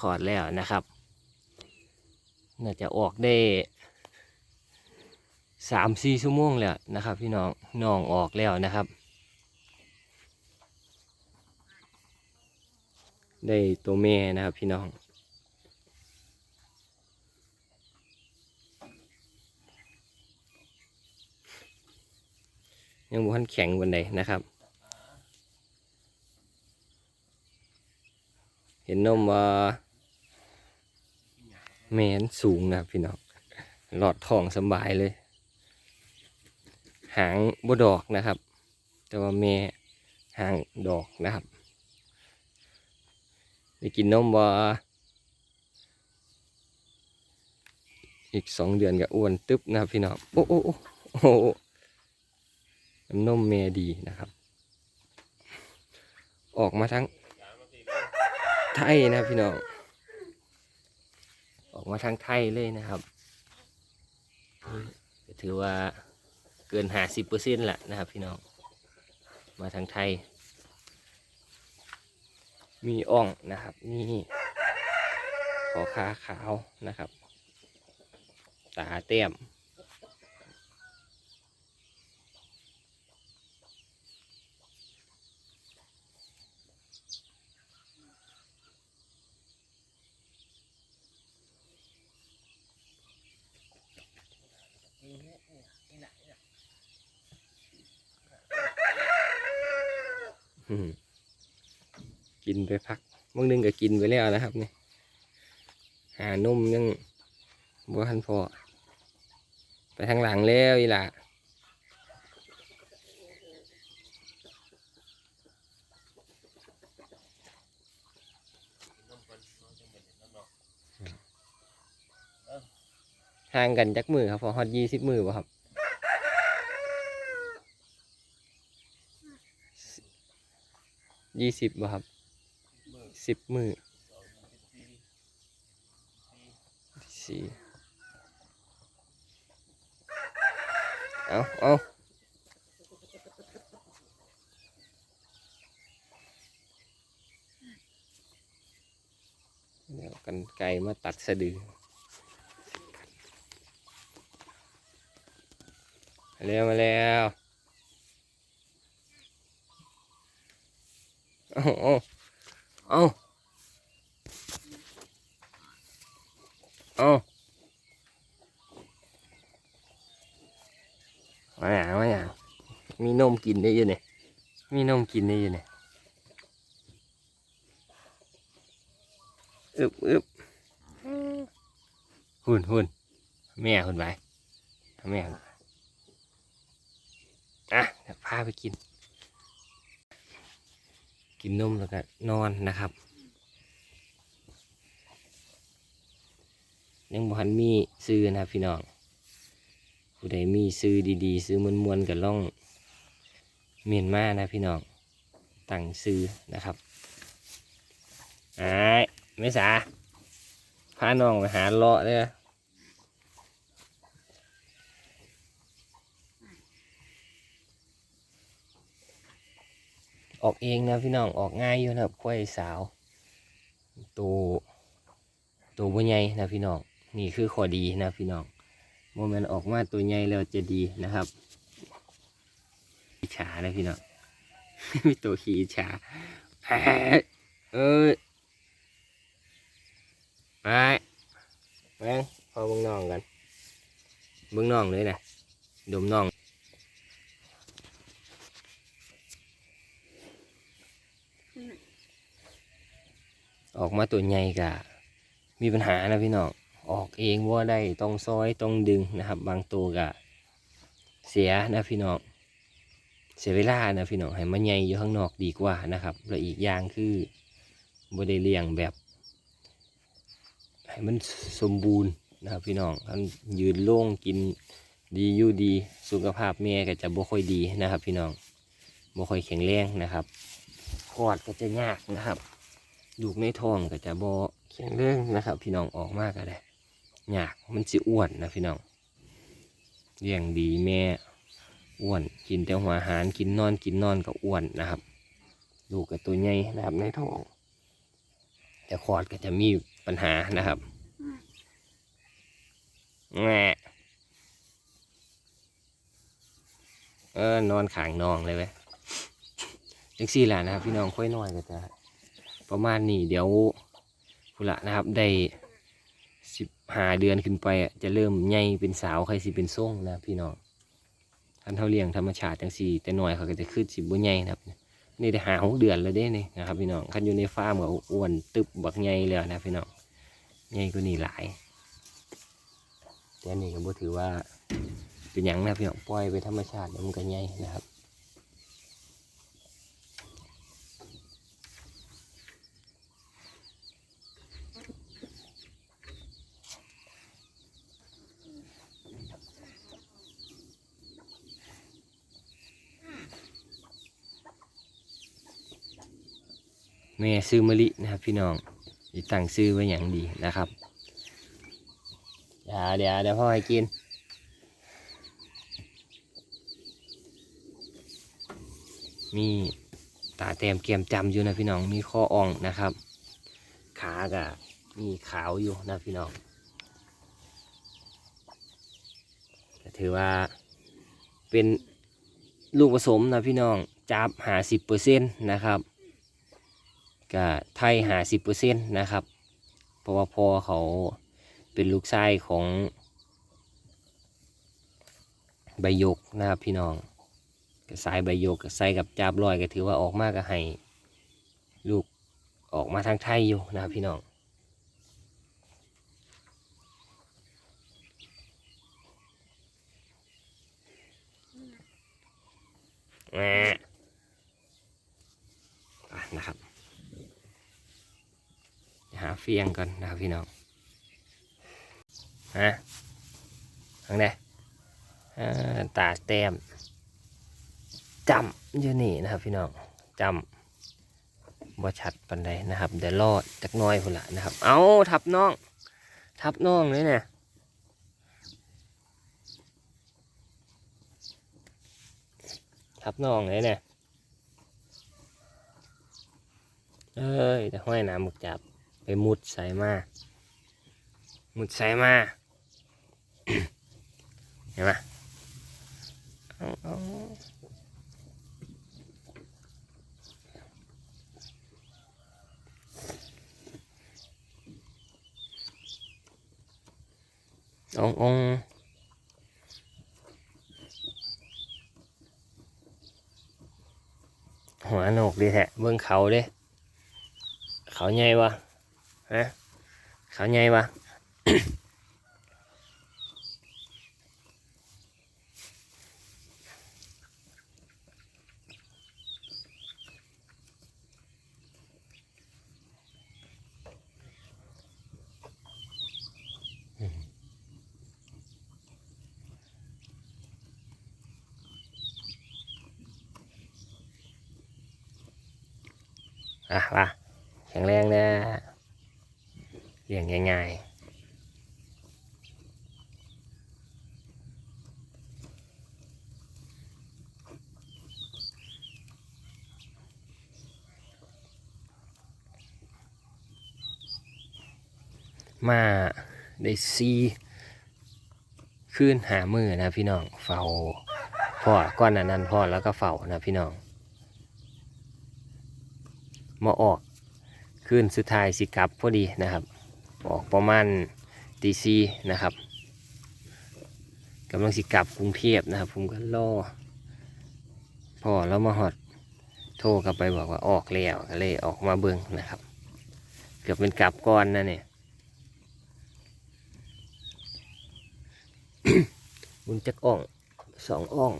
คลอดแล้วนะครับ น่าจะออกได้สามสี่ชั่วโมงแล้วนะครับ พี่น้องน้องออกแล้วนะครับ ได้ตัวแม่นะครับพี่น้องยังบุทันแข็งบนใดนะครับ เห็นนมว่า แมนสูงนะครับพี่น้องหลอดทองสบายเลย หางบดอกนะครับ แต่ว่าแม่หางดอกนะครับได้กินนมว่าอีกสองเดือนก็อ้วนตึ๊บนะครับพี่น้องโอ้โอ้โอ้โอ้โอ้น้ำนมแม่ดีนะครับ ออกมาทั้งไทยนะพี่น้อง ออกมาทางไทยเลยนะครับก็ถือว่าเกินห้าสิบเปอร์เซ็นต์แหละนะครับพี่น้อง มาทางไทย มีอ่องนะครับมีขอขาขาวนะครับ ตาเตี้ยม กินไปพักบางนึงก็กินไปแล้วนะครับนี่หานมยังบ่ทันพอ ไปทางหลังแล้วอีหล่ะห่างกันจักมือครับพอฮอดยี่สิบมือป่ะครับ ยี่สิบบ่ครับสิบมือสี่เอาเอาเดี๋ยวกันไก่มาตัดสะดือ มาแล้ว มาแล้ว เอาเอาเอาเอามาอย่างมาอย่างมีนมกินได้อยังเนี่ยมีนมกินได้อยังเนี่ยอึบอึบหุ่นหุ่นแม่หุ่นไปแม่อะพาไปกิน กินนมแล้วก็นอนนะครับ ยังบ่ทันมีซื้อนะครับพี่น้องผู้ใดมีซื้อดีๆ ซื้อมวนๆกับล่องเมียนมานะพี่น้องตั้งซื้อนะครับไอ้ายไม่สาพาน้องไปหาเลาะเลย ออกเองนะพี่น้องออกง่ายอยู่นะครับควายสาวตัวตัวบ่ใหญ่นะพี่น้องนี่คือข้อดีนะพี่น้องโมเมนต์ออกมาตัวใหญ่แล้วจะดีนะครับอิจฉานะพี่น้องมีตัวขี้อิจฉาแอะเอ้ยไปแมงพอบิ่งน้องกันบิ่งน้องเลยนะดมน้อง ออกมาตัวใหญ่กะมีปัญหานะพี่น้องออกเองว่าได้ต้องซอยต้องดึงนะครับ บางตัวกะเสียนะพี่น้องเสียเวลานะพี่น้องให้มันใหญ่อยู่ข้างนอกดีกว่านะครับและอีกอย่างคือบได้เลียงแบบ ให้มันสมบูรณ์นะครับพี่น้องมันยืนโล่งกินดีอยู่ดี สุขภาพแม่ก็จะบ่ค่อยดีนะครับ พี่น้องบ่ค่อยแข็งแรงนะครับคลอดก็จะยากนะครับ ลูกในท้องก็จะบ่แข็งแรงนะครับ พี่น้องออกมากก็ได้ยากมันสิอ้วนนะพี่น้องเลี้ยงดีแม่อ้วนกินแต่หัวอาหารกินนอนกินนอนก็อ้วนนะครับลูกกับตัวใหญ่นะครับในท้องแต่คอดก็จะมีปัญหานะครับแง่เออนอนขางนองเลยเว้ยจังสี่แหละนะครับ พี่น้องค่อยน้อยก็จะ ประมาณนี้เดี๋ยวพุนละนะครับได้สิบหาเดือนขึ้นไปอะจะเริ่มใหญ่เป็นสาวใครสิเป็นส่งนะพี่น้องคันเท่าเลี้ยงธรรมชาติจังสี่แต่หน่อยเขาก็จะขึ้นสิบบุใหญ่นะครับ นี่ได้หาหกเดือนแล้วเด้นี่นะครับพี่น้องคันอยู่ในฟาร์มก็อ้วนตึบบักใหญ่เลยนะพี่น้องใหญ่กว่านี่หลายแต่นี่ก็บ่ถือว่าเป็นหยังนะพี่น้องปล่อยไปธรรมชาติมันก็ใหญ่นะครับ แม่ซื้อมะลินะครับพี่น้องจะตั้งซื้อไว้อย่างดีนะครับอย่าเดี๋ยวเดี๋ยวพ่อให้กินมีตาแต้มเกียมจำอยู่นะพี่น้องมีข้ออ่องนะครับ ขากะมีขาวอยู่นะพี่น้องถือว่าเป็นลูกผสมนะพี่น้องจับหาสิบเปอร์เซ็นต์นะครับ ก็ไทยหาสิบเปอร์เซ็นต์นะครับ เพราะว่าพ่อเขาเป็นลูกชายของใบยกนะครับพี่น้องก็สายใบยกก็ใส่กับจาบลอยก็ถือว่าออกมากก็ให้ลูกออกมาทางไทยอยู่นะครับพี่น้องแหม่นะครับ หาเฟียงก่อนนะครับพี่น้องฮะทางไหนตาแต้มจำอยู่นี่นะครับพี่น้องจำบ่ชัดปันใดนะครับ เดี๋ยวรอดจักน้อยพุ่นละนะครับ เอาทับน้อง ทับน้องเลยเนี่ยทับน้องเลยเนี่ยเอ้ยแต่ห้อยน้ำหมึกจับ มุดใส่มา มุดใส่มาเห็นไหมององหัวโหนกดีแท้เบิ่งเขาเด้ เขาใหญ่วะ ฮะเขาใหญ่ปะ อะว่ะแข็งแรงนะ เลี้ยงง่ายๆมาได้ซีขึ้นหามือนะพี่น้องเฝ้าพ่อก้อนนนั้นพ่อแล้วก็เฝ้านะพี่น้องมาออกขึ้นสุดท้ายสิกลับพอดีนะครับ ออกประมาณตีซีนะครับกำลังสิกลับกรุงเทพนะครับ ผมก็รอพอแล้วมาหอดโทรกลับไปบอกว่าออกแล้วก็เลยออกมาเบิ่งนะครับ เกือบเป็นกลับก่อนนะเนี่ยบุญจักอ่องสองอ่อง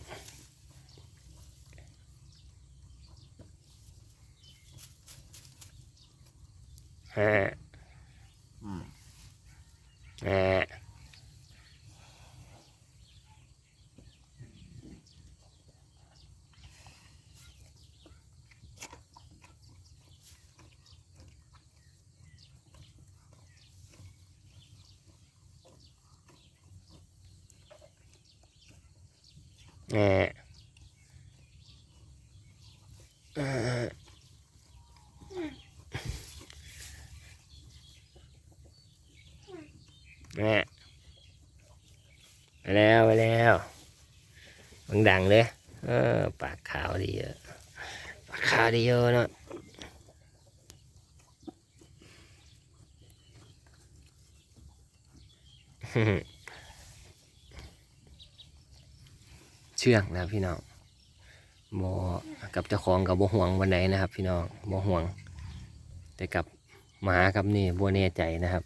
ห้ ห้าห้าอ่า แม่ไป แล้วไปแล้วบังดังเลยเออปากขาวดีเยอะปากขาวดีเยอะเนาะเชื่องนะพี่น้องบกับเจ้าของกับบ่ห่วงวันไหนนะครับ พี่น้องบ่ห่วง แต่กับหมากับนี่บ่แน่ใจนะครับ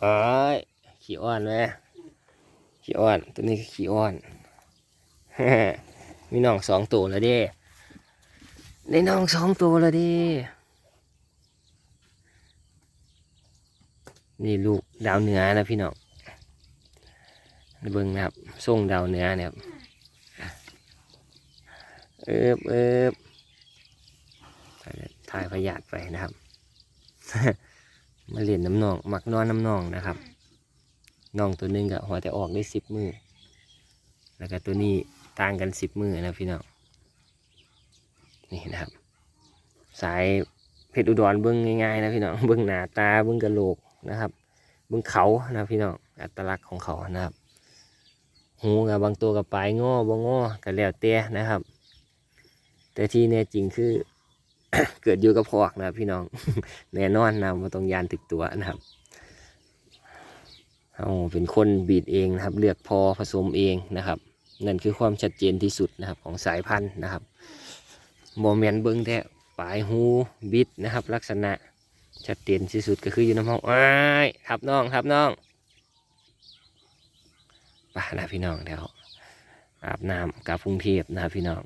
เอ้ย ขี้อ้อนไหม ขี้อ้อน ตัวนี้ก็ขี้อ้อนมีน้องสองตัวแล้วเด้ได้น้องสองตัวแล้วเด้นี่ลูกดาวเหนือนะพี่น้องเบิ่งนะครับส่งดาวเหนือเนี่ยครับเอิบเอิบถ่ายพยาธิไปนะครับ มาเล่นน้ำนอง มักนอนน้ำนองนะครับ น้องตัวหนึงก็หัวแต่ออกได้สิบมือแล้วก็ตัวนี้ต่างกันสิบมือนะพี่น้องนี่นะครับ สายเพชรอุดรเบิ้องง่ายๆนะพี่น้องเบิ้องหน้าตาเบิ้องกระโหลกนะครับ เบิ้องเขานะพี่น้องอัตลักษณ์ของเขานะครับ หูกับบางตัวกับปลายงอบ่งงอกันแล้วแต่นะครับ แต่ที่แน่จริงคือเกิดอยู่กับพอกนะพี่น้องแน่นอนนะมาต้องยานถึกตัวนะครับ เอาเป็นคนบีดเองนะครับ เลือกพอผสมเองนะครับ นั่นคือความชัดเจนที่สุดนะครับของสายพันธุ์นะครับโมเมนเบิ้งแต่ปลายหูบิดนะครับ ลักษณะชัดเจนที่สุดก็คืออยู่น้ำห้องอ้ายทับน้องทับน้องไปนะพี่น้องเดี๋ยวอาบน้ำกับกรุงเทพนะครับพี่น้อง